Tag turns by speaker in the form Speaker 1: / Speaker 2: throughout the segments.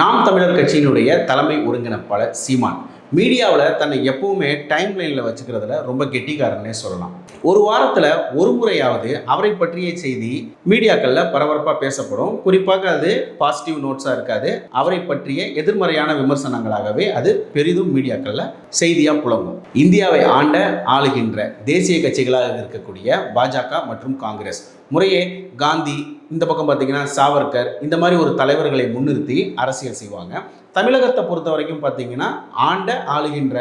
Speaker 1: நாம் தமிழர் கட்சியினுடைய தலைமை ஒருங்கிணைப்பாளர் சீமான். மீடியாவில் தன்னை எப்பவுமே டைம் லைனில் வச்சுக்கிறதுல ரொம்ப கெட்டிக்காரன்னே சொல்லலாம். ஒரு வாரத்தில் ஒரு முறையாவது அவரை பற்றிய செய்தி மீடியாக்களில் பரபரப்பாக பேசப்படும். குறிப்பாக அது பாசிட்டிவ் நோட்ஸாக இருக்காது. அவரை பற்றிய எதிர்மறையான விமர்சனங்களாகவே அது பெரிதும் மீடியாக்களில் செய்தியாக புலங்கும் இந்தியாவை ஆண்ட ஆளுகின்ற தேசிய கட்சிகளாக இருக்கக்கூடிய பாஜக மற்றும் காங்கிரஸ். முறையே காந்தி இந்த பக்கம் பார்த்தீங்கன்னா சாவர்கர் இந்த மாதிரி ஒரு தலைவர்களை முன்னிறுத்தி அரசியல் செய்வாங்க. தமிழகத்தை பொறுத்த வரைக்கும் பார்த்தீங்கன்னா ஆண்ட ஆளுகின்ற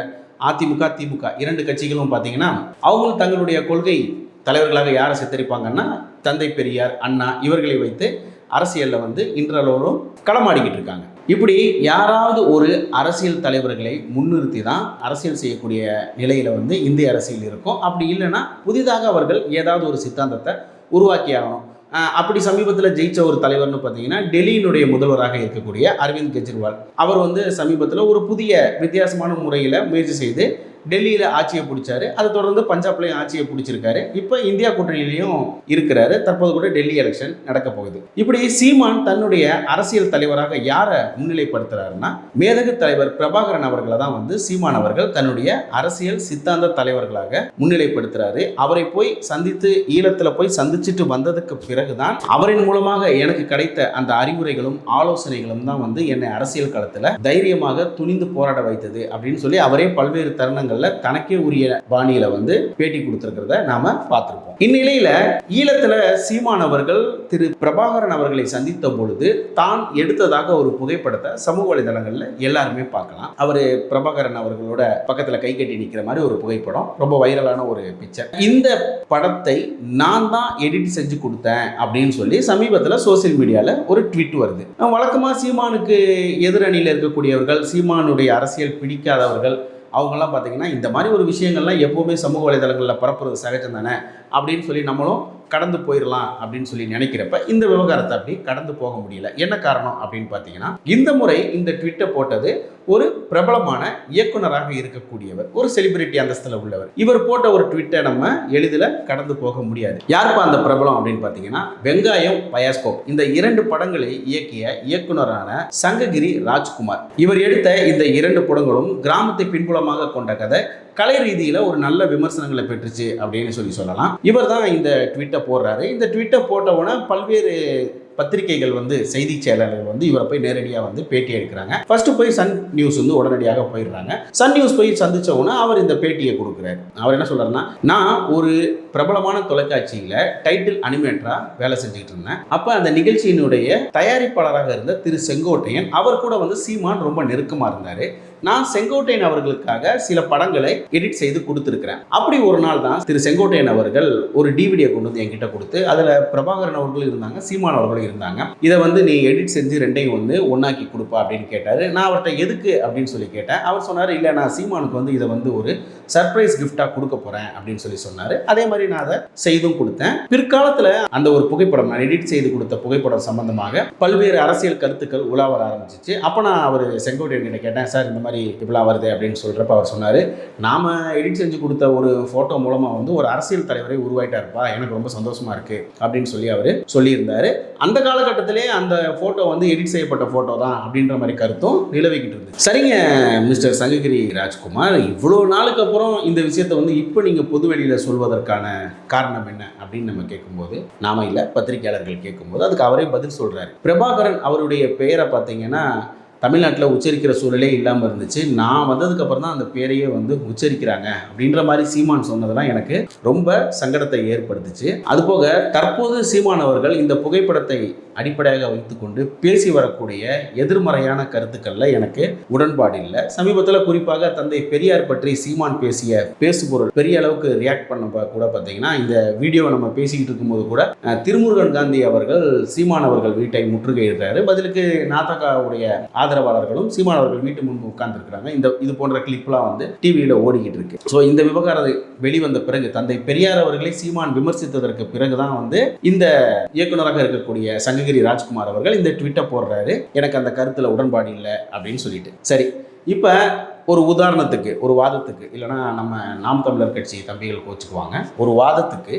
Speaker 1: அதிமுக திமுக இரண்டு கட்சிகளும் பார்த்தீங்கன்னா அவங்களும் தங்களுடைய கொள்கை தலைவர்களாக யாரை சித்தரிப்பாங்கன்னா தந்தை பெரியார் அண்ணா இவர்களை வைத்து அரசியலில் வந்து இன்றளவும் களமாடிக்கிட்டு இருக்காங்க. இப்படி யாராவது ஒரு அரசியல் தலைவர்களை முன்னிறுத்தி தான் அரசியல் செய்யக்கூடிய நிலையில் வந்து இந்திய அரசியல் இருக்கும். அப்படி இல்லைன்னா புதிதாக அவர்கள் ஏதாவது ஒரு சித்தாந்தத்தை உருவாக்கி ஆகணும் அப்படி சமீபத்தில் ஜெயிச்ச ஒரு தலைவர்னு பார்த்தீங்கன்னா டெல்லியினுடைய முதல்வராக இருக்கக்கூடிய அரவிந்த் கெஜ்ரிவால். அவர் வந்து சமீபத்தில் ஒரு புதிய வித்தியாசமான முறையில் முயற்சி செய்து டெல்லியில் ஆட்சியை பிடிச்சாரு. அதை தொடர்ந்து பஞ்சாப்லையும் ஆட்சியை பிடிச்சிருக்காரு. இப்போ இந்தியா கூட்டணியிலையும் இருக்கிறாரு. தற்போது கூட டெல்லி எலெக்ஷன் நடக்க போகுது. இப்படி சீமான் தன்னுடைய அரசியல் தலைவராக யாரை முன்னிலைப்படுத்துறாருன்னா மேதகு தலைவர் பிரபாகரன் அவர்களை தான் வந்து சீமான் அவர்கள் தன்னுடைய அரசியல் சித்தாந்த தலைவர்களாக முன்னிலைப்படுத்துறாரு. அவரை போய் சந்தித்து ஈழத்தில் போய் சந்திச்சுட்டு வந்ததுக்கு பிறகுதான் அவரின் மூலமாக எனக்கு கிடைத்த அந்த அறிவுரைகளும் ஆலோசனைகளும் தான் வந்து என்னை அரசியல் களத்தில் தைரியமாக துணிந்து போராட வைத்தது அப்படின்னு சொல்லி அவரே பல்வேறு தருணங்கள் தருணங்களில் தனக்கே உரிய பாணியில வந்து பேட்டி கொடுத்துருக்கிறத நாம பார்த்துருப்போம். இந்நிலையில ஈழத்துல சீமான் அவர்கள் திரு பிரபாகரன் அவர்களை சந்தித்த பொழுது தான் எடுத்ததாக ஒரு புகைப்படத்தை சமூக வலைதளங்கள்ல எல்லாருமே பார்க்கலாம். அவர் பிரபாகரன் அவர்களோட பக்கத்துல கை கட்டி நிற்கிற மாதிரி ஒரு புகைப்படம் ரொம்ப வைரலான ஒரு பிக்சர் இந்த படத்தை நான் தான் எடிட் செஞ்சு கொடுத்தேன் அப்படின்னு சொல்லி சமீபத்தில் சோசியல் மீடியாவில் ஒரு ட்வீட் வருது. வழக்கமாக சீமானுக்கு எதிரணியில் இருக்கக்கூடியவர்கள் சீமானுடைய அரசியல் பிடிக்காதவர்கள் அவங்கெல்லாம் பார்த்தீங்கன்னா இந்த மாதிரி ஒரு விஷயங்கள்லாம் எப்போவுமே சமூக வலைதளங்களில் பரப்புறது சகஜம் தானே? அப்படின்னு சொல்லி நம்மளும் கடந்து போயிடலாம் அப்படின்னு சொல்லி நினைக்கிறப்ப இந்த விவகாரத்தை அப்படி கடந்து போக முடியல. என்ன காரணம் அப்படின்னு பார்த்தீங்கன்னா இந்த முறை இந்த ட்விட்டை போட்டது ஒரு பிரபலமான இயக்குனராக இருக்கக்கூடியவர் ஒரு செலிபிரிட்டி அந்தஸ்தில் உள்ளவர். இவர் போட்ட ஒரு ட்விட்டை நம்ம எளிதில் கடந்து போக முடியாது. யாருப்பா அந்த பிரபலம் அப்படின்னு பார்த்தீங்கன்னா வெங்காயம் பயாஸ்கோப். இந்த இரண்டு படங்களை இயக்கிய இயக்குனரான சங்ககிரி ராஜ்குமார். இவர் எடுத்த இந்த இரண்டு படங்களும் கிராமத்தை பின்புலமாக கொண்ட கதை கலை ரீதியில் ஒரு நல்ல விமர்சனங்களை பெற்றுச்சு அப்படின்னு சொல்லி சொல்லலாம். இவர் தான் இந்த ட்விட்டை போடுறாரு. இந்த ட்விட்டை போட்டவுடனே பல்வேறு பத்திரிகைகள் வந்து செய்தி செயலாளர்கள் வந்து இவரை போய் நேரடியாக வந்து பேட்டி எடுக்கிறாங்க. ஃபர்ஸ்ட் போய் சன் நியூஸ் வந்து உடனடியாக போயிடுறாங்க. சன் நியூஸ் போய் சந்திச்ச உடனே அவர் இந்த பேட்டியை கொடுக்குறாரு. அவர் என்ன சொல்றாருன்னா நான் ஒரு பிரபலமான தொலைக்காட்சியில் டைட்டில் அனிமேட்டரா வேலை செஞ்சுட்டு இருந்தேன். அப்போ அந்த நிகழ்ச்சியினுடைய தயாரிப்பாளராக இருந்த திரு செங்கோட்டையன் அவர் கூட வந்து சீமான் ரொம்ப நெருக்கமாக இருந்தார். நான் செங்கோட்டையன் அவர்களுக்காக சில படங்களை எடிட் செய்து கொடுத்துருக்கிறேன். அப்படி ஒரு நாள் தான் திரு செங்கோட்டையன் அவர்கள் ஒரு டிவிடியை கொண்டு வந்து என்கிட்ட கொடுத்து அதில் பிரபாகரன் அவர்களும் இருந்தாங்க சீமான் அவர்களும் இருந்தாங்க. இதை வந்து நீ எடிட் செஞ்சு ரெண்டையும் வந்து ஒன்னாக்கி கொடுப்பா அப்படின்னு கேட்டார். நான் அவர்கிட்ட எதுக்கு அப்படின்னு சொல்லி கேட்டேன். அவர் சொன்னார் இல்லை நான் சீமானுக்கு வந்து இதை வந்து ஒரு சர்ப்ரைஸ் கிஃப்டாக கொடுக்க போகிறேன் அப்படின்னு சொல்லி சொன்னார். அதே மாதிரி நான் அதை செய்தும் கொடுத்தேன். பிற்காலத்தில் அந்த ஒரு புகைப்படம் நான் எடிட் செய்து கொடுத்த புகைப்படம் சம்பந்தமாக பல்வேறு அரசியல் கருத்துக்கள் உலாவர ஆரம்பிச்சிச்சு. அப்போ நான் அவர் செங்கோட்டையன் கிட்ட கேட்டேன் சார் இந்த மாதிரி இப்படிலாம் வருது அப்படின்னு சொல்கிறப்ப அவர் சொன்னார் நாம் எடிட் செஞ்சு கொடுத்த ஒரு ஃபோட்டோ மூலமாக வந்து ஒரு அரசியல் தலைவரை உருவாயிட்டாருப்பா எனக்கு ரொம்ப சந்தோஷமாக இருக்குது அப்படின்னு சொல்லி அவர் சொல்லியிருந்தார். அந்த காலகட்டத்திலே அந்த ஃபோட்டோ வந்து எடிட் செய்யப்பட்ட ஃபோட்டோ தான் அப்படின்ற மாதிரி கருத்தும் நிலவிக்கிட்டு இருந்துச்சு. சரிங்க மிஸ்டர் சங்ககிரி ராஜ்குமார் இவ்வளோ நாளுக்கு அப்புறம் இந்த விஷயத்தை வந்து இப்போ நீங்கள் பொதுவெளியில் சொல்வதற்கான காரணம் என்ன அப்படின்னு நம்ம கேட்கும்போது நாம இல்லை பத்திரிகையாளர்கள் கேட்கும்போது அதுக்கு அவரே பதில் சொல்கிறாரு பிரபாகரன் அவருடைய பெயரை பார்த்தீங்கன்னா தமிழ்நாட்டில் உச்சரிக்கிற சூழலே இல்லாமல் இருந்துச்சு. நான் வந்ததுக்கப்புறம் தான் அந்த பேரையே வந்து உச்சரிக்கிறாங்க அப்படின்ற மாதிரி சீமான் சொன்னதெல்லாம் எனக்கு ரொம்ப சங்கடத்தை ஏற்படுத்துச்சு. அதுபோக தற்போது சீமான் அவர்கள் இந்த புகைப்படத்தை அடிப்படையாக வைத்துக்கொண்டு பேசி வரக்கூடிய எதிர்மறையான கருத்துக்களில் எனக்கு உடன்பாடு இல்லை. சமீபத்தில் குறிப்பாக தந்தை பெரியார் பற்றி சீமான் பேசிய பேசுபொருள் பெரிய அளவுக்கு ரியாக்ட் பண்ண கூட பார்த்தீங்கன்னா இந்த வீடியோவை நம்ம பேசிக்கிட்டு இருக்கும்போது கூட திருமுருகன் காந்தி அவர்கள் சீமான் அவர்கள் வீட்டை முற்றுகையிடுறாரு. பதிலுக்கு நாத்தகாவுடைய ஆதரவாளர்களும் சீமான் அவர்கள் வீட்டு முன்பு உட்கார்ந்துருக்கிறாங்க. இந்த இது போன்ற கிளிப்லாம் வந்து டிவியில் ஓடிக்கிட்டு இருக்கு. ஸோ இந்த விவகாரம் வெளிவந்த பிறகு தந்தை பெரியார் அவர்களை சீமான் விமர்சித்ததற்கு பிறகுதான் வந்து இந்த இயக்குனராக இருக்கக்கூடிய சங்க சங்ககிரி ராஜ்குமார் அவர்கள் இந்த ட்விட்டை போடுறாரு. எனக்கு அந்த கருத்தில் உடன்பாடு இல்லை அப்படின்னு சொல்லிட்டு. சரி இப்போ ஒரு உதாரணத்துக்கு ஒரு வாதத்துக்கு இல்லைன்னா நம்ம நாம் தமிழர் கட்சி தம்பிகள் கோச்சுக்குவாங்க. ஒரு வாதத்துக்கு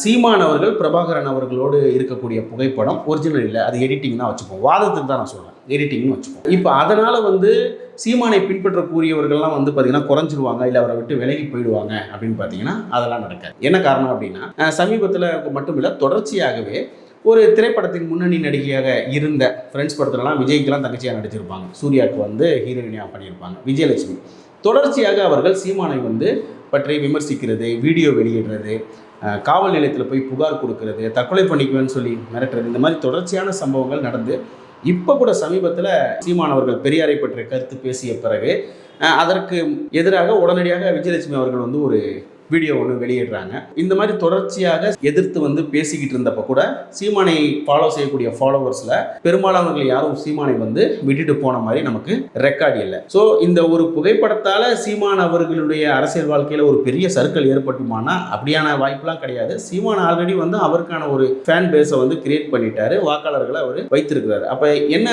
Speaker 1: சீமான் அவர்கள் பிரபாகரன் அவர்களோடு இருக்கக்கூடிய புகைப்படம் ஒரிஜினல் இல்லை அது எடிட்டிங் தான் வச்சுப்போம். வாதத்துக்கு தான் நான் சொல்கிறேன் எடிட்டிங்னு வச்சுப்போம். இப்போ அதனால் வந்து சீமானை பின்பற்றக்கூடியவர்கள்லாம் வந்து பார்த்திங்கன்னா குறைஞ்சிருவாங்க இல்லை அவரை விட்டு விலகி போயிடுவாங்க அப்படின்னு பார்த்தீங்கன்னா அதெல்லாம் நடக்காது. என்ன காரணம் அப்படின்னா சமீபத்தில் மட்டும் இல்லை தொடர்ச்சியாகவே ஒரு திரைப்படத்தின் முன்னணி நடிகையாக இருந்த ஃப்ரெண்ட்ஸ் படத்துலலாம் விஜய்க்கெல்லாம் தங்கச்சியாக நடிச்சிருப்பாங்க. சூர்யாவுக்கு வந்து ஹீரோயினியாக பண்ணியிருப்பாங்க விஜயலட்சுமி. தொடர்ச்சியாக அவர்கள் சீமானை வந்து பற்றி விமர்சிக்கிறது வீடியோ வெளியிடுறது காவல் நிலையத்தில் போய் புகார் கொடுக்கறது தற்கொலை பண்ணிக்குவேன்னு சொல்லி மிரட்டுறது இந்த மாதிரி தொடர்ச்சியான சம்பவங்கள் நடந்து இப்போ கூட சமீபத்தில் சீமானவர்கள் பெரியாரை பற்றிய கருத்து பேசிய பிறகு அதற்கு எதிராக உடனடியாக விஜயலட்சுமி அவர்கள் வந்து ஒரு வீடியோ ஒன்று வெளியிடுறாங்க. இந்த மாதிரி தொடர்ச்சியாக எதிர்த்து வந்து பேசிக்கிட்டு இருந்தப்ப கூட சீமானை ஃபாலோ செய்யக்கூடிய ஃபாலோவர்ஸில் பெரும்பாலானவர்கள் யாரும் சீமானை வந்து விட்டுட்டு போன மாதிரி நமக்கு ரெக்கார்டு இல்லை. ஸோ இந்த ஒரு புகைப்படத்தால் சீமான் அவர்களுடைய அரசியல் வாழ்க்கையில் ஒரு பெரிய சர்க்கிள் ஏற்பட்டுமானா அப்படியான வாய்ப்புலாம் கிடையாது. சீமான் ஆல்ரெடி வந்து அவருக்கான ஒரு ஃபேன் பேஸை வந்து கிரியேட் பண்ணிட்டாரு. வாக்காளர்களை அவர் வைத்திருக்கிறாரு. அப்போ என்ன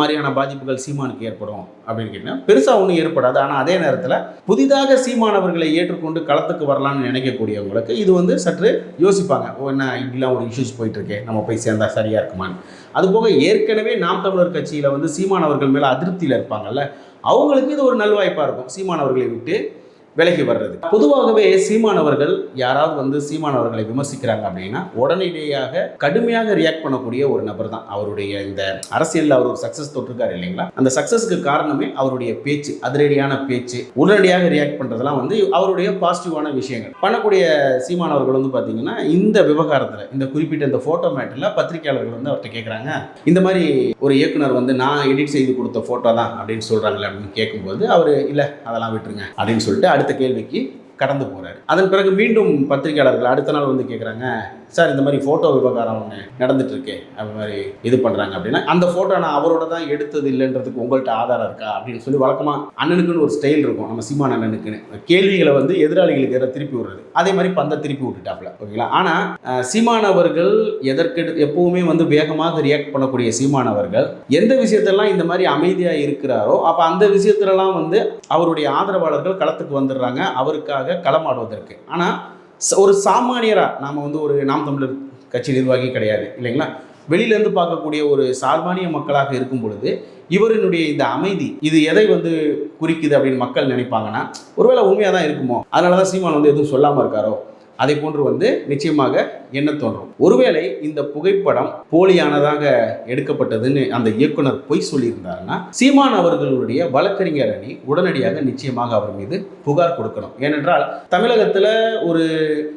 Speaker 1: மாதிரியான பாதிப்புகள் சீமானுக்கு ஏற்படும் அப்படின்னு கேட்டால் பெருசாக ஒன்றும் ஏற்படாது. ஆனால் அதே நேரத்தில் புதிதாக சீமானவர்களை ஏற்றுக்கொண்டு களத்து களத்துக்கு வரலாம்னு நினைக்கக்கூடியவங்களுக்கு இது வந்து சற்று யோசிப்பாங்க. ஓ என்ன இப்படிலாம் ஒரு இஷ்யூஸ் போயிட்டுருக்கே நம்ம போய் சேர்ந்தா சரியா இருக்குமான்னு. அதுபோக ஏற்கனவே நாம் தமிழர் கட்சியில் வந்து சீமானவர்கள் மேலே அதிருப்தியில் இருப்பாங்கல்ல அவங்களுக்கு இது ஒரு நல்வாய்ப்பாக இருக்கும். சீமானவர்களை விட்டு விலகி வர்றது. பொதுவாகவே சீமானவர்கள் யாராவது வந்து சீமானவர்களை விமர்சிக்கிறாங்க அப்படின்னா உடனடியாக கடுமையாக ரியாக்ட் பண்ணக்கூடிய ஒரு நபர் தான் அவருடைய இந்த அரசியலில் அவர் ஒரு சக்ஸஸ் தொட்டிருக்காரு இல்லைங்களா? அந்த சக்ஸஸ்க்கு காரணமே அவருடைய பேச்சு அதிரடியான பேச்சு உடனடியாக ரியாக்ட் பண்ணுறதெல்லாம் வந்து அவருடைய பாசிட்டிவான விஷயங்கள். பண்ணக்கூடிய சீமானவர்கள் வந்து பார்த்தீங்கன்னா இந்த விவகாரத்தில் இந்த குறிப்பிட்ட இந்த ஃபோட்டோ மேட்டரில் பத்திரிகையாளர்கள் வந்து அவர்கிட்ட கேட்குறாங்க இந்த மாதிரி ஒரு இயக்குனர் வந்து நான் எடிட் செய்து கொடுத்த ஃபோட்டோ தான் அப்படின்னு சொல்கிறாங்களே அப்படின்னு கேட்கும்போது அவர் இல்லை அதெல்லாம் விட்டுருங்க அப்படின்னு சொல்லிட்டு அடுத்த கேள்விக்கு கடந்து போகிறாரு அதன் பிறகு மீண்டும் பத்திரிகையாளர்கள் அடுத்த நாள் வந்து கேட்குறாங்க சார் இந்த மாதிரி ஃபோட்டோ விவகாரம் ஒன்று நடந்துட்டு அது மாதிரி இது பண்ணுறாங்க அப்படின்னா அந்த ஃபோட்டோ நான் அவரோட தான் எடுத்தது இல்லைன்றதுக்கு உங்கள்கிட்ட ஆதாரம் இருக்கா அப்படின்னு சொல்லி வழக்கமாக அண்ணனுக்குன்னு ஒரு ஸ்டைல் இருக்கும். நம்ம சீமான் அண்ணனுக்குன்னு. கேள்விகளை வந்து எதிராளிகளுக்கு எதிராக திருப்பி விடுறது. அதே மாதிரி பந்தை திருப்பி விட்டுட்டாப்ல ஓகேங்களா? ஆனால் சீமான் அவர்கள் எதற்கு எப்பவுமே வந்து வேகமாக ரியாக்ட் பண்ணக்கூடிய சீமான் அவர்கள் எந்த விஷயத்தெல்லாம் இந்த மாதிரி அமைதியாக இருக்கிறாரோ அப்போ அந்த விஷயத்துலலாம் வந்து அவருடைய ஆதரவாளர்கள் களத்துக்கு வந்துடுறாங்க. அவருக்காக களமாடுவதற்கு. ஆனால் ஒரு சாமானியராக நாம் வந்து ஒரு நாம் தமிழர் கட்சி நிர்வாகி கிடையாது இல்லைங்களா? வெளியிலேருந்து பார்க்கக்கூடிய ஒரு சாமானிய மக்களாக இருக்கும் பொழுது இவரினுடைய இந்த அமைதி இது எதை வந்து குறிக்குது அப்படின்னு மக்கள் நினைப்பாங்கன்னா ஒருவேளை உண்மையாக தான் இருக்குமோ? அதனால தான் சீமான் வந்து எதுவும் சொல்லாமல் இருக்காரோ? அதை போன்று வந்து நிச்சயமாக என்ன தோன்றும்? ஒருவேளை இந்த புகைப்படம் போலியானதாக எடுக்கப்பட்டதுன்னு அந்த இயக்குனர் பொய் சொல்லியிருந்தாருன்னா சீமான் அவர்களுடைய வழக்கறிஞர் அணி உடனடியாக நிச்சயமாக அவர் மீது புகார் கொடுக்கணும். ஏனென்றால் தமிழகத்தில் ஒரு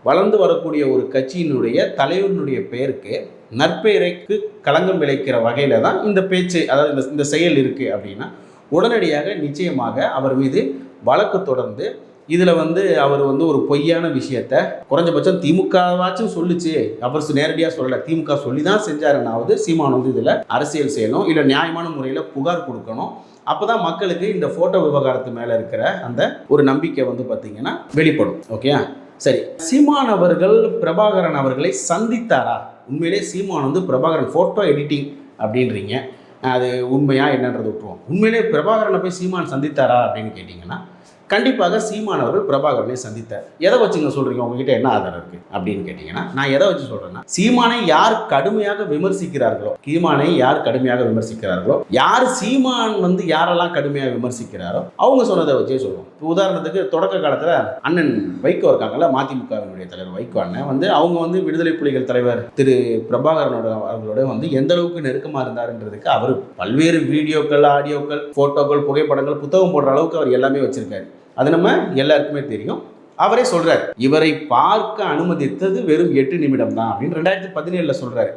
Speaker 1: வளர்ந்து வரக்கூடிய ஒரு கட்சியினுடைய தலைவரினுடைய பெயருக்கு நற்பெயரைக்கு களங்கம் விளைக்கிற வகையில் தான் இந்த பேச்சு அதாவது இந்த இந்த செயல் இருக்குது அப்படின்னா உடனடியாக நிச்சயமாக அவர் மீது வழக்கு தொடர்ந்து இதில் வந்து அவர் வந்து ஒரு பொய்யான விஷயத்த குறைஞ்சபட்சம் திமுகவாச்சும் சொல்லுச்சு. அவர் நேரடியாக சொல்லலை. திமுக சொல்லி தான் செஞ்சாருன்னாவது சீமான் வந்து இதில் அரசியல் செய்யணும் இல்லை நியாயமான முறையில் புகார் கொடுக்கணும். அப்போ தான் மக்களுக்கு இந்த ஃபோட்டோ விவகாரத்து மேலே இருக்கிற அந்த ஒரு நம்பிக்கை வந்து பார்த்திங்கன்னா வெளிப்படும். ஓகே சரி. சீமான் அவர்கள் பிரபாகரன் அவர்களை சந்தித்தாரா? உண்மையிலே சீமான் வந்து பிரபாகரன் ஃபோட்டோ எடிட்டிங் அப்படின்றீங்க. அது உண்மையாக என்னன்றது விட்டுருவோம். உண்மையிலே பிரபாகரனை போய் சீமான் சந்தித்தாரா அப்படின்னு கேட்டிங்கன்னா கண்டிப்பாக சீமான் பிரபாகரனை சந்தித்தார். எதை வச்சுங்க சொல்கிறீங்க உங்ககிட்ட என்ன ஆதாரம் இருக்குது அப்படின்னு கேட்டிங்கன்னா நான் எதை வச்சு சொல்கிறேன்னா சீமானை யார் கடுமையாக விமர்சிக்கிறார்களோ சீமானை யார் கடுமையாக விமர்சிக்கிறார்களோ யார் சீமான் வந்து யாரெல்லாம் கடுமையாக விமர்சிக்கிறாரோ அவங்க சொன்னதை வச்சே சொல்லுவோம். இப்போ உதாரணத்துக்கு தொடக்க காலத்தில் அண்ணன் வைகோ இருக்காங்கல்ல மதிமுகவினுடைய தலைவர் வைகோ அண்ணன் வந்து அவங்க வந்து விடுதலை புலிகள் தலைவர் திரு பிரபாகரனோட அவர்களோட வந்து எந்த அளவுக்கு நெருக்கமாக இருந்தாருன்றதுக்கு அவர் பல்வேறு வீடியோக்கள் ஆடியோக்கள் ஃபோட்டோக்கள் புகைப்படங்கள் புத்தகம் போடுற அளவுக்கு அவர் எல்லாமே வச்சிருக்காரு. அது நம்ம எல்லாருக்குமே தெரியும். அவரே சொல்றாரு இவரை பார்க்க அனுமதித்தது வெறும் எட்டு நிமிடம் தான் அப்படின்னு ரெண்டாயிரத்தி பதினேழில் சொல்றாரு.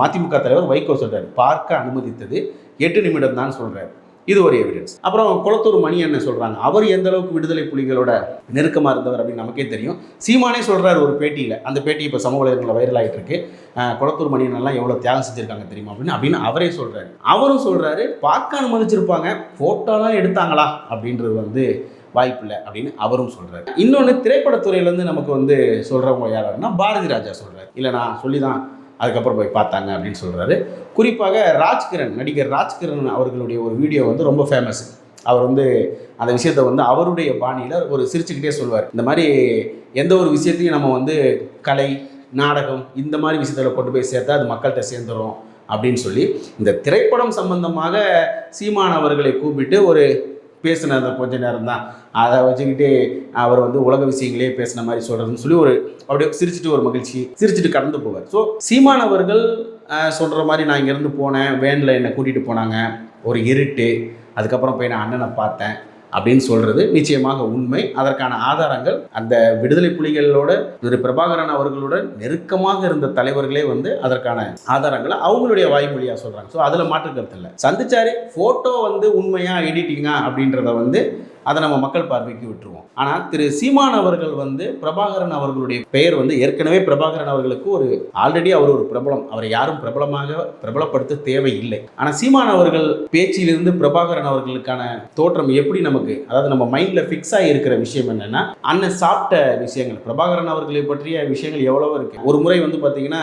Speaker 1: மதிமுக தலைவர் வைகோ சொல்றாரு பார்க்க அனுமதித்தது எட்டு நிமிடம் தான் சொல்றாரு. இது ஒரு எவிடன்ஸ் அப்புறம் குளத்தூர் மணி என்ன சொல்றாங்க அவர் எந்த அளவுக்கு விடுதலை புலிகளோட நெருக்கமாக இருந்தவர் அப்படின்னு நமக்கே தெரியும். சீமானே சொல்றாரு ஒரு பேட்டியில் அந்த பேட்டி இப்போ சமூக வலைதளங்களில் வைரல் ஆகிட்டு இருக்கு. குளத்தூர் மணியனெல்லாம் எவ்வளோ தியாகம் செஞ்சிருக்காங்க தெரியுமா அப்படின்னு அப்படின்னு அவரே சொல்றாரு. அவரும் சொல்றாரு பார்க்க அனுமதிச்சிருப்பாங்க ஃபோட்டோலாம் எடுத்தாங்களா? அப்படின்றது வந்து வாய்ப்பில்லை அப்படின்னு அவரும் சொல்கிறார் இன்னொன்று திரைப்படத்துறையிலேருந்து நமக்கு வந்து சொல்கிறவங்க யாருன்னா பாரதி ராஜா சொல்கிறார் இல்லை நான் சொல்லி தான் அதுக்கப்புறம் போய் பார்த்தாங்க அப்படின்னு சொல்கிறாரு குறிப்பாக ராஜ்கிரண் நடிகர் ராஜ்கிரண் அவர்களுடைய ஒரு வீடியோ வந்து ரொம்ப ஃபேமஸ் அவர் வந்து அந்த விஷயத்தை வந்து அவருடைய பாணியில் ஒரு சிரிச்சுக்கிட்டே சொல்வார். இந்த மாதிரி எந்த ஒரு விஷயத்தையும் நம்ம வந்து கலை நாடகம் இந்த மாதிரி விஷயத்தில் கொண்டு போய் சேர்த்தா அது மக்கள்கிட்ட சேர்ந்துரும் அப்படின்னு சொல்லி இந்த திரைப்படம் சம்பந்தமாக சீமான் அவர்களை கூப்பிட்டு ஒரு பேசினது கொஞ்ச நேரம் தான் அதை வச்சுக்கிட்டு அவர் வந்து உலக விஷயங்களே பேசின மாதிரி சொல்கிறதுன்னு சொல்லி ஒரு அப்படியே சிரிச்சிட்டு ஒரு மகிழ்ச்சி சிரிச்சுட்டு கடந்து போவார். ஸோ சீமானவர்கள் சொல்கிற மாதிரி நான் இங்கேருந்து போனேன் வேனில் என்னை கூட்டிகிட்டு போனாங்க. ஒரு இருட்டு அதுக்கப்புறம் போய் நான் அண்ணனை பார்த்தேன். அப்படின்னு சொல்றது நிச்சயமாக உண்மை. அதற்கான ஆதாரங்கள் அந்த விடுதலை புலிகளோட திரு பிரபாகரன் அவர்களுடன் நெருக்கமாக இருந்த தலைவர்களே வந்து அதற்கான ஆதாரங்களை அவங்களுடைய வாய்மொழியா சொல்றாங்க. ஸோ அதுல மாற்று கருத்து இல்லை. சந்திச்சாரு போட்டோ வந்து உண்மையா எடிட்டிங்கா அப்படின்றத வந்து அதை நம்ம மக்கள் பார்வைக்கு விட்டுருவோம். ஆனால் திரு சீமான் அவர்கள் வந்து பிரபாகரன் அவர்களுடைய பெயர் வந்து ஏற்கனவே பிரபாகரன் அவர்களுக்கு ஒரு ஆல்ரெடி அவர் ஒரு பிரபலம். அவரை யாரும் பிரபலமாக பிரபலப்படுத்த தேவையில்லை. ஆனால் சீமான் அவர்கள் பேச்சிலிருந்து பிரபாகரன் அவர்களுக்கான தோற்றம் எப்படி நமக்கு அதாவது நம்ம மைண்டில் ஃபிக்ஸ் ஆகி இருக்கிற விஷயம் என்னன்னா அண்ணன் சாப்பிட்ட விஷயங்கள் பிரபாகரன் அவர்களை பற்றிய விஷயங்கள் எவ்வளவோ இருக்கு. ஒரு முறை வந்து பார்த்தீங்கன்னா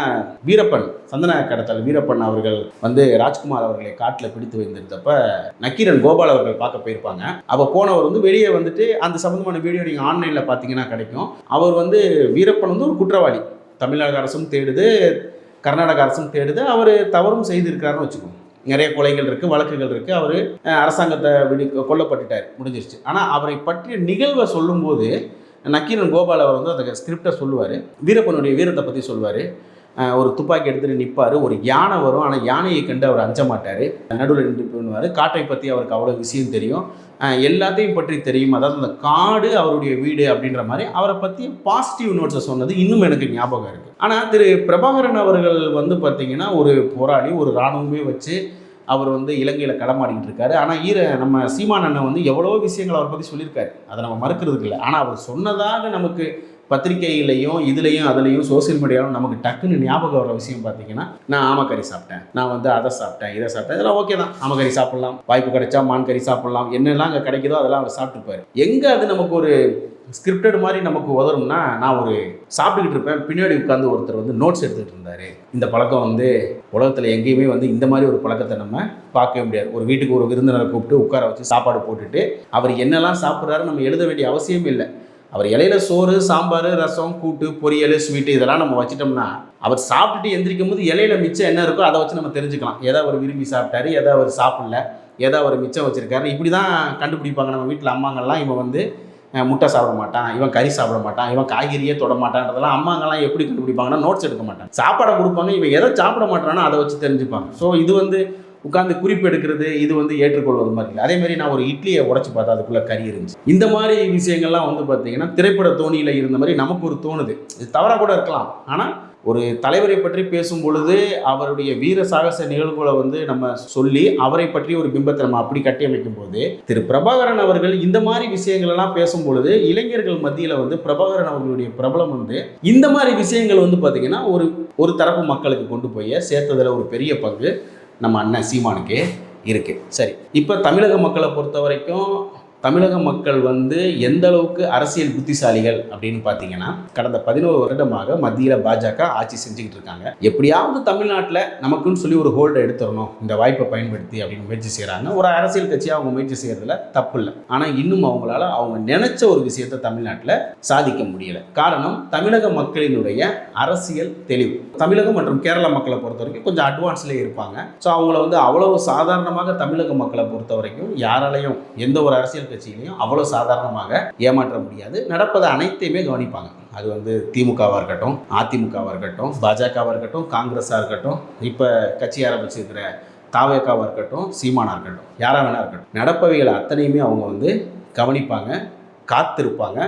Speaker 1: வீரப்பன் சந்தன கடத்தல் வீரப்பன் அவர்கள் வந்து ராஜ்குமார் அவர்களை காட்டில் பிடித்து வைத்திருந்தப்ப நக்கீரன் கோபால் அவர்கள் பார்க்க போயிருப்பாங்க. அப்போ வந்து வெளியே வந்துட்டு அந்த சம்மந்தமான வீடியோ நீங்கள் ஆன்லைனில் பார்த்தீங்கன்னா கிடைக்கும். அவர் வந்து வீரப்பன் வந்து ஒரு குற்றவாளி. தமிழ்நாடு அரசும் தேடுது கர்நாடக அரசும் தேடுது. அவர் தவறும் செய்திருக்கிறாருன்னு வச்சுக்கோங்க. நிறைய கொலைகள் இருக்குது வழக்குகள் இருக்குது அவர் அரசாங்கத்தை விடு கொல்லப்பட்டுட்டார். முடிஞ்சிருச்சு. ஆனால் அவரை பற்றிய நிகழ்வை சொல்லும்போது நக்கீரன் கோபால் அவர் வந்து அந்த ஸ்கிரிப்டை சொல்லுவார். வீரப்பனுடைய வீரத்தை பற்றி சொல்லுவார். ஒரு துப்பாக்கி எடுத்துகிட்டு நிற்பார் ஒரு யானை வரும். ஆனால் யானையை கண்டு அவர் அஞ்ச மாட்டார். நடுவில் நின்று பண்ணுவார் காட்டை பற்றி அவருக்கு அவ்வளோ விஷயம் தெரியும். எல்லாத்தையும் பற்றி தெரியும். அதாவது அந்த காடு அவருடைய வீடு அப்படின்ற மாதிரி அவரை பற்றி பாசிட்டிவ் நோட்ஸை சொன்னது இன்னும் எனக்கு ஞாபகம் இருக்குது ஆனால் திரு பிரபாகரன் அவர்கள் வந்து பார்த்திங்கன்னா ஒரு போராளி ஒரு இராணுவமே வச்சு அவர் வந்து இலங்கையில் களமாடிக்கிட்டு இருக்காரு. ஆனால் ஈர நம்ம சீமான் அண்ணன் வந்து எவ்வளோ விஷயங்கள் அவரை பற்றி சொல்லியிருக்காரு. அதை நம்ம மறுக்கிறதுக்கு இல்லை. ஆனால் அவர் சொன்னதாக நமக்கு பத்திரிகையிலையும் இதுலேயும் அதுலேயும் சோசியல் மீடியாவும் நமக்கு டக்குன்னு ஞாபகம் வர விஷயம் பார்த்தீங்கன்னா நான் ஆமக்கறி சாப்பிட்டேன். நான் வந்து அதை சாப்பிட்டேன் இதை சாப்பிட்டேன். இதெல்லாம் ஓகே தான். ஆமக்கறி சாப்பிட்லாம். வாய்ப்பு கிடைச்சா மான் கறி சாப்பிட்லாம். என்னெல்லாம் அங்கே கிடைக்குதோ அதெல்லாம் அவர் சாப்பிட்டுப்பாரு எங்கே அது நமக்கு ஒரு ஸ்கிரிப்டட் மாதிரி நமக்கு உதரும்னா நான் ஒரு சாப்பிட்டுக்கிட்டு இருப்பேன். பின்னாடி உட்காந்து ஒருத்தர் வந்து நோட்ஸ் எடுத்துகிட்டு இருந்தார். இந்த பழக்கம் வந்து உலகத்தில் எங்கேயுமே வந்து இந்த மாதிரி ஒரு பழக்கத்தை நம்ம பார்க்கவே முடியாது. ஒரு வீட்டுக்கு ஒரு விருந்தினரை கூப்பிட்டு உட்கார வச்சு சாப்பாடு போட்டுட்டு அவர் என்னெல்லாம் சாப்பிட்றாரு நம்ம எழுத வேண்டிய அவசியம் இல்லை. அவர் இலையில சோறு சாம்பார் ரசம் கூட்டு பொரியல் ஸ்வீட்டு இதெல்லாம் நம்ம வச்சிட்டோம்னா அவர் சாப்பிட்டுட்டு எந்திரிக்கும் போது இலையில மிச்சம் என்ன இருக்கோ அதை வச்சு நம்ம தெரிஞ்சுக்கலாம். எதை அவர் விரும்பி சாப்பிட்டாரு எதை அவர் சாப்பிடல எதை அவர் மிச்சம் வச்சிருக்காரு இப்படி தான் கண்டுபிடிப்பாங்க நம்ம வீட்டில் அம்மாங்கள்லாம். இவன் வந்து முட்டை சாப்பிட மாட்டான் இவன் கறி சாப்பிட மாட்டான் இவன் காய்கறியே தொட மாட்டான்றதெல்லாம் அம்மாங்கெல்லாம் எப்படி கண்டுபிடிப்பாங்கன்னா நோட்ஸ் எடுக்க மாட்டான் சாப்பாடை கொடுப்பாங்க இவன் எதை சாப்பிட மாட்டானோ அதை வச்சு தெரிஞ்சுப்பாங்க. ஸோ இது வந்து உட்காந்து குறிப்பு எடுக்கிறது இது வந்து ஏற்றுக்கொள்வது மாதிரி இல்லை. அதே மாதிரி நான் ஒரு இட்லியை உடச்சி பார்த்தா அதுக்குள்ளே கறி இருந்துச்சு. இந்த மாதிரி விஷயங்கள்லாம் வந்து பார்த்தீங்கன்னா திரைப்பட தோணியில் இருந்த மாதிரி நமக்கு ஒரு தோணுது. இது தவறாக கூட இருக்கலாம். ஆனால் ஒரு தலைவரை பற்றி பேசும் பொழுது அவருடைய வீர சாகச நிகழ்வுகளை வந்து நம்ம சொல்லி அவரை பற்றி ஒரு பிம்பத்தை நம்ம அப்படி கட்டியமைக்கும் போது திரு பிரபாகரன் அவர்கள் இந்த மாதிரி விஷயங்கள் எல்லாம் பேசும் பொழுது இளைஞர்கள் மத்தியில் வந்து பிரபாகரன் அவர்களுடைய பிரபலம் வந்து இந்த மாதிரி விஷயங்கள் வந்து பார்த்தீங்கன்னா ஒரு ஒரு தரப்பு மக்களுக்கு கொண்டு போய் சேர்த்ததில் ஒரு பெரிய பங்கு. நம்ம அண்ணன் சீமானுக்கு இருக்குது சரி இப்போ தமிழக மக்களை பொறுத்த வரைக்கும் தமிழக மக்கள் வந்து எந்த அளவுக்கு அரசியல் புத்திசாலிகள் அப்படின்னு பார்த்தீங்கன்னா கடந்த பதினோரு வருடமாக மத்தியில் பாஜக ஆட்சி செஞ்சுக்கிட்டு இருக்காங்க. எப்படியாவது தமிழ்நாட்டில் நமக்குன்னு சொல்லி ஒரு ஹோல்டை எடுத்துடணும் இந்த வாய்ப்பை பயன்படுத்தி அப்படின்னு முயற்சி செய்கிறாங்க ஒரு அரசியல் கட்சியாக அவங்க முயற்சி செய்கிறதுல தப்பு இல்லை. ஆனால் இன்னும் அவங்களால அவங்க நினைச்ச ஒரு விஷயத்தை தமிழ்நாட்டில் சாதிக்க முடியல. காரணம் தமிழக மக்களினுடைய அரசியல் தெளிவு. தமிழகம் மற்றும் கேரள மக்களை பொறுத்த வரைக்கும் கொஞ்சம் அட்வான்ஸ்லேயே இருப்பாங்க. ஸோ அவங்கள வந்து அவ்வளவு சாதாரணமாக தமிழக மக்களை பொறுத்த வரைக்கும் யாராலையும் எந்த ஒரு அரசியல் கட்சியிலையும் அவ்வளோ சாதாரணமாக ஏமாற்ற முடியாது. நடப்பதை அனைத்தையுமே கவனிப்பாங்க. அது வந்து திமுகவாக இருக்கட்டும் அதிமுகவாக இருக்கட்டும் பாஜகவாக இருக்கட்டும் காங்கிரஸாக இருக்கட்டும் இப்போ கட்சி ஆரம்பிச்சிருக்கிற தாவேக்காவாக இருக்கட்டும் சீமானாக இருக்கட்டும் யாராக வேணா இருக்கட்டும். நடப்பவைகளை அத்தனையுமே அவங்க வந்து கவனிப்பாங்க காத்திருப்பாங்க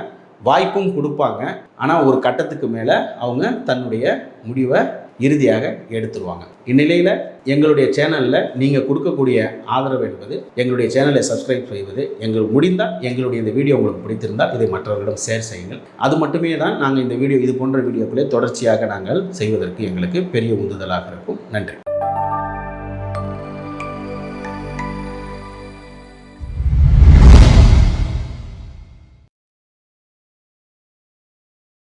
Speaker 1: வாய்ப்பும் கொடுப்பாங்க. ஆனால் ஒரு கட்டத்துக்கு மேலே அவங்க தன்னுடைய முடிவை இறுதியாக எடுத்துருவாங்க. இந்நிலையில் எங்களுடைய சேனலில் நீங்கள் கொடுக்கக்கூடிய ஆதரவு என்பது எங்களுடைய சேனலை சப்ஸ்கிரைப் செய்வது எங்களுக்கு முடிந்தால் எங்களுடைய இந்த வீடியோ உங்களுக்கு பிடித்திருந்தால் இதை மற்றவர்களிடம் ஷேர் செய்யுங்கள். அது மட்டுமே தான் நாங்கள் இந்த வீடியோ இது போன்ற வீடியோக்களை தொடர்ச்சியாக நாங்கள் செய்வதற்கு எங்களுக்கு பெரிய உந்துதலாக இருக்கும். நன்றி.